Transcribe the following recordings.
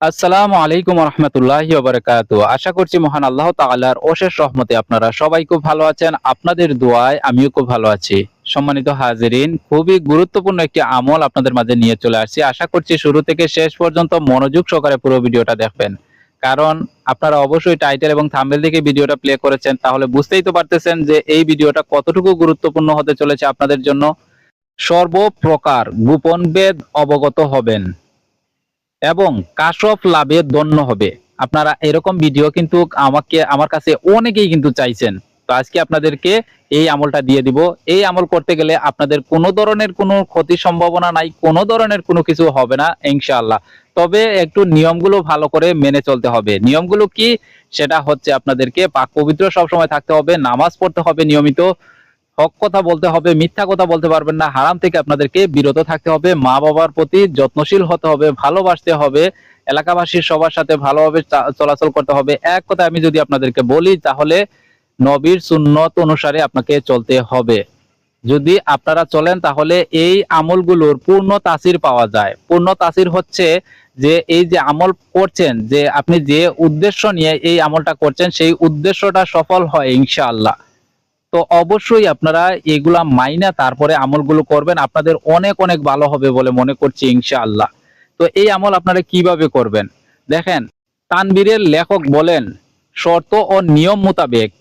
আসসালামু আলাইকুম রহমতুল্লাহি বারাকাতু আশা করছি মহান আল্লাহ তাআলার অশেষ রহমতে আপনারা সবাই খুব ভালো আছেন, আপনাদের দোয়ায় আমিও খুব ভালো আছি। সম্মানিত হাজিরিন, খুবই গুরুত্বপূর্ণ একটি আমল আপনাদের মাঝে নিয়ে চলে আসছি। আশা করছি শুরু থেকে শেষ পর্যন্ত মনোযোগ সহকারে পুরো ভিডিওটা দেখবেন। কারণ আপনারা অবশ্যই টাইটেল এবং থাম্বনেল দেখে ভিডিওটা প্লে করেছেন, তাহলে বুঝতেই তো পারতেছেন যে এই ভিডিওটা কতটুকু গুরুত্বপূর্ণ হতে চলেছে আপনাদের জন্য। সর্বপ্রকার গোপন বেদ অবগত হবেন। এবং কাশফ লাভে দন্য হবে। আপনারা এরকম ভিডিও কিন্তু আমাকে, আমার কাছে অনেকেই কিন্তু চাইছেন। তো আজকে আপনাদেরকে এই আমলটা দিয়ে দিব। এই আমল করতে গেলে আপনাদের কোনো ধরনের কোনো ক্ষতির সম্ভাবনা নাই, কোনো ধরনের কোনো কিছু হবে না, ইনশাআল্লাহ। তবে একটু নিয়মগুলো ভালো করে মেনে চলতে হবে। নিয়মগুলো কি? সেটা হচ্ছে আপনাদেরকে পাক পবিত্র সবসময় থাকতে হবে, নামাজ পড়তে হবে নিয়মিত। হক কথা বলতে হবে, মিথ্যা কথা বলতে পারবেন না। হারাম থেকে আপনাদেরকে বিরত থাকতে হবে, মা বাবার প্রতি যত্নশীল হতে হবে, ভালোবাসতে হবে, এলাকাবাসীর সবার সাথে ভালোভাবে চলাচল করতে হবে। এক কথা আমি যদি আপনাদেরকে বলি, তাহলে নবীর সুন্নত অনুসারে আপনাকে চলতে হবে। যদি আপনারা চলেন, তাহলে এই আমলগুলোর পূর্ণ তাসির পাওয়া যায়। পূর্ণ তাসির হচ্ছে যে, এই যে আমল করছেন, যে আপনি যে উদ্দেশ্য নিয়ে এই আমলটা করছেন, সেই উদ্দেশ্যটা সফল হয় ইনশাআল্লাহ। তো অবশ্যই আপনারা এগুলা মাইনা তারপরে আমলগুলো করবেন। আপনাদের অনেক অনেক ভালো হবে বলে মনে করছি ইনশাআল্লাহ। তো এই আমল আপনারা কীভাবে করবেন? দেখেন, তানবীরের লেখক বলেন, শর্ত ও নিয়ম মোতাবেক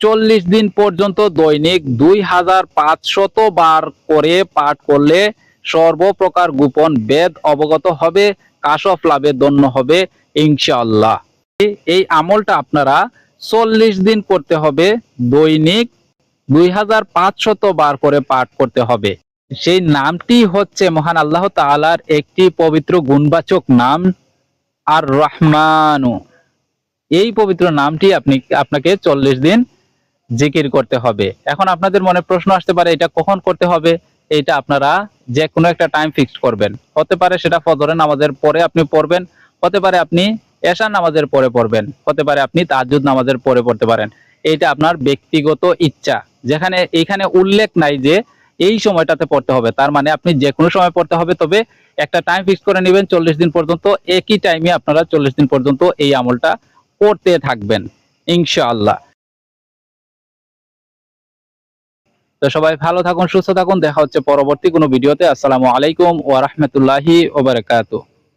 চল্লিশ দিন পর্যন্ত দৈনিক দুই হাজার পাঁচশত বার করে পাঠ করলে সর্বপ্রকার গোপন বেদ অবগত হবে, কাশফ লাভে দন্য হবে ইনশাআল্লাহ। এই- এই আমলটা আপনারা চল্লিশ দিন করতে হবে দৈনিক দুই হাজার পাঁচশত বার করে পাঠ করতে হবে। সেই নামটি হচ্ছে মহান আল্লাহ তাআলার একটি পবিত্র গুণবাচক নাম আর রহমানু এই পবিত্র নামটি আপনি, আপনাকে চল্লিশ দিন জিকির করতে হবে। এখন আপনাদের মনে প্রশ্ন আসতে পারে, এটা কখন করতে হবে? এটা আপনারা যে কোনো একটা টাইম ফিক্সড করবেন। হতে পারে সেটা ফজরের নামাজের পরে আপনি পড়বেন, হতে পারে আপনি এশা নামাজের পরে পড়বেন, হতে পারে আপনি তাজ্জুদ নামাজের পরে পড়তে পারেন। এইটা আপনার ব্যক্তিগত ইচ্ছা। যেখানে এইখানে উল্লেখ নাই যে এই সময়টাতে পড়তে হবে। তার মানে আপনি যে কোনো সময় পড়তে হবে, তবে একটা টাইম ফিক্স করে নেবেন, চল্লিশ দিন পর্যন্ত, একই টাইমে আপনারা চল্লিশ দিন পর্যন্ত এই আমলটা করতে থাকবেন, ইনশাআল্লাহ। তো সবাই ভালো থাকুন, সুস্থ থাকুন, দেখা হচ্ছে পরবর্তী কোনো ভিডিওতে। আসসালামু আলাইকুম ওয়া রাহমাতুল্লাহি ওয়া বারাকাতুহু।